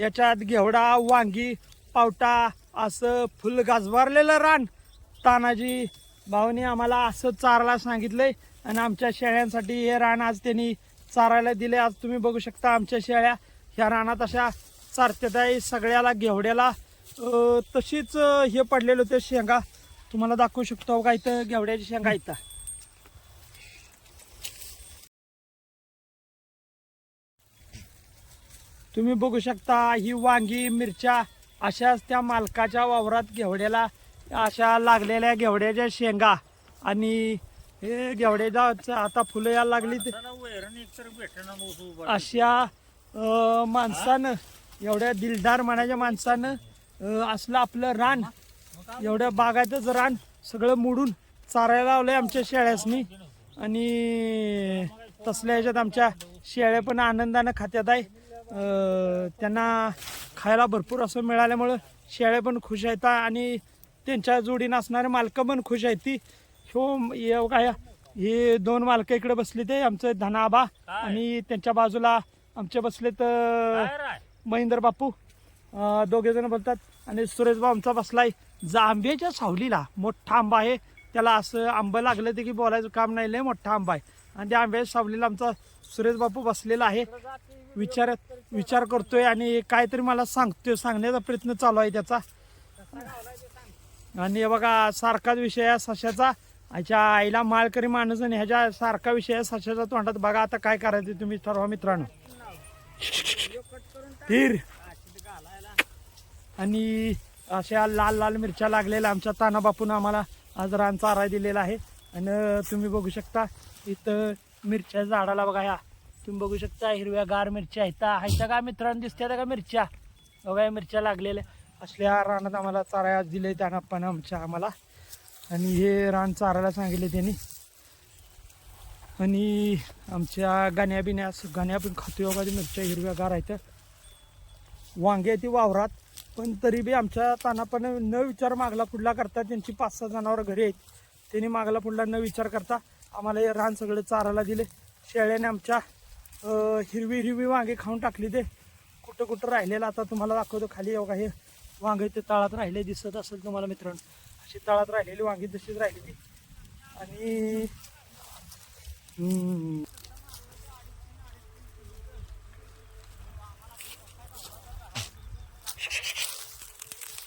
याच्यात घेवडा वांगी पावटा असं फुल गाजवारलेलं रान. तानाजी भाऊनी आम्हाला असं चारायला सांगितलंय आणि आमच्या शेळ्यांसाठी हे रान आज त्यांनी चारायला दिले. आज तुम्ही बघू शकता आमच्या शेळ्या. ह्या रानात अशा चारत्यात आहे सगळ्याला घेवड्याला तशीच हे पडलेलं होते शेंगा. तुम्हाला दाखवू शकतो का इथं घेवड्याची शेंगा इथं? तुम्ही बघू शकता ही वांगी मिरच्या अशाच त्या मालकाच्या वावरात घेवड्याला अशा लागलेल्या घेवड्याच्या शेंगा आणि हे घेवड्याच्या आता फुलं यायला लागली अशा माणसानं एवढ्या दिलदार मनाच्या माणसानं असलं आपलं रान एवढ्या बागायतच रान सगळं मोडून चारायला लावलंय आमच्या शेळ्यासनी. आणि तसल्या ह्याच्यात आमच्या शेळ्या पण आनंदानं खात्यात आहे. त्यांना खायला भरपूर असं मिळाल्यामुळं शेळ्या पण खुश आहेत आणि त्यांच्या जोडीनं असणारे मालकं पण खुश आहेत. ती ये काय हे दोन मालकं इकडे बसले ते आमचं धनाबा आणि त्यांच्या बाजूला आमचे बसले तर महेंद्र बापू दोघे जण बोलतात. आणि सुरेश भाऊ आमचा बसलाय. जांभ्याच्या सावलीला मोठा आंबा आहे. त्याला असं आंबं लागलं ते की बोलायचं काम नाही लय मोठा आंबा आहे. आणि त्या आंब्याच्या सावलीला आमचा सुरेश बापू बसलेला आहे. विचार विचार करतोय आणि काहीतरी मला सांगतोय सांगण्याचा प्रयत्न चालू आहे त्याचा. आणि बघा सारखाच विषय आहे सशाचा. याच्या आईला माळकरी माणूस आणि ह्याच्या सारखा विषय आहे सशाच्या तोंडात. बघा आता काय करायचं तुम्ही ठरवा मित्रांनो. तीर. आणि अशा लाल लाल मिरच्या लागलेल्या आमच्या तानाबापून आम्हाला आज रान चारा दिलेला आहे. आणि तुम्ही बघू शकता इथं मिरच्या झाडाला बघा ह्या. तुम्ही बघू शकता हिरव्या गार मिरच्या आहेत. ह्याच्या का मित्रांनो दिसत्या का मिरच्या? बघा मिरच्या लागलेल्या. असल्या रानात आम्हाला चारा आज दिले त्या पण आमच्या आम्हाला. आणि हे रान चारायला सांगितले त्यांनी. आणि आमच्या गाण्या बिण्या गाण्या पण खातो योगा मिरच्या हिरव्या गार आहेत. वांगे ती वावरात पण तरी बी आमच्या तानापण न विचार मागला पुढला करता त्यांची पाच सहा जनावर घरी आहेत. त्यांनी मागला पुढला न विचार करता आम्हाला हे रान सगळं चारायला दिले शेळ्याने आमच्या हिरवी हिरवी वांगे खाऊन टाकली ते. कुठं कुठं राहिलेलं आता तुम्हाला दाखवतो खाली. बघा हे वांगे ते तळात राहिले दिसत असेल तुम्हाला मित्रांनो. अशी तळात राहिलेली वांगी तशीच राहिलेली आणि हम्म,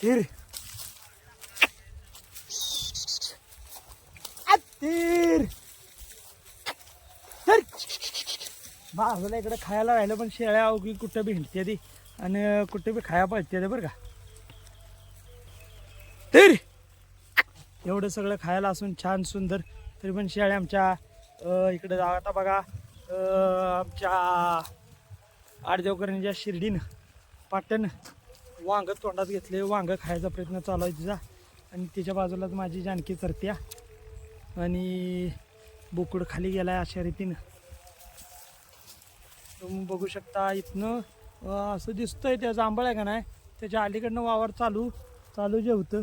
तीर. आ, तीर तर. आपल्याला इकडे खायला राहिलं पण शेळ्या अवघी कुठं बी हिंडते ती? आणि कुठं बी खाया पळते ते बरं का? तरी एवढं सगळं खायला असून छान सुंदर तरी पण शेळ्या आमच्या इकडे आता बघा आमच्या आडदेवकरांच्या शिर्डीनं पाटण वांग तोंडात घेतले वांग खायचा प्रयत्न चालू आहे तिचा. आणि तिच्या बाजूलाच माझी जानकी चरत्या. आणि बोकुड खाली गेला आहे अशा रीतीनं. तुम्ही बघू शकता इथनं असं दिसतंय त्या जांभळ आहे का नाही त्याच्या अलीकडनं वावर चालू चालू जे होतं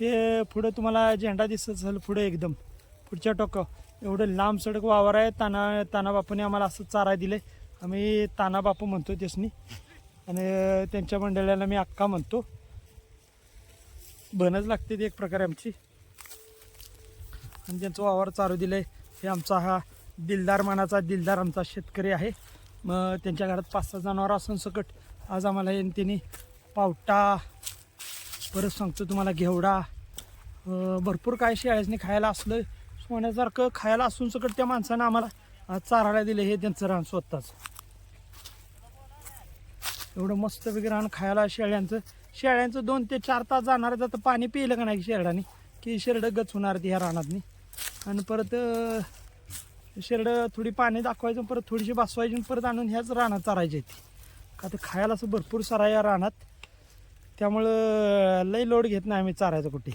ते पुढं तुम्हाला झेंडा दिसत असेल पुढे एकदम. पुढच्या टोका. एवढं लांब सडक वावर आहे ताना तानाबापूने आम्हाला असं चारा दिले आम्ही तानाबापू म्हणतो त्यासनी. आणि त्यांच्या मंडळाला मी अक्का म्हणतो. बनच लागते ती एक प्रकारे आमची. आणि त्यांचं वावर चालू आहे हे आमचा हा दिलदार मानाचा दिलदार आमचा शेतकरी आहे. मग त्यांच्या घरात पाच सहा जनावर असून सकट. आज आम्हाला हे त्यांनी पावटा परत सांगतो तुम्हाला घेवडा. भरपूर काय शेळ्यासनी खायला असलं सोन्यासारखं खायला असून सकट त्या माणसानं आम्हाला आज चारायला दिले हे त्यांचं रान स्वतःच. एवढं मस्त वगैरे रान खायला शेळ्यांचं. शेळ्यांचं दोन ते चार तास जाणार आहे तर पाणी पिलं का नाही शेरडाने? की शेरडं गच होणार ती ह्या रानातनी. आणि परत शेरडं थोडी पाणी दाखवायचं परत थोडीशी बसवायची परत आणून ह्याच रानात चारायची ती का तर खायला असं भरपूर सारा या रानात. त्यामुळं लई लोड घेत नाही आम्ही चारायचं कुठे.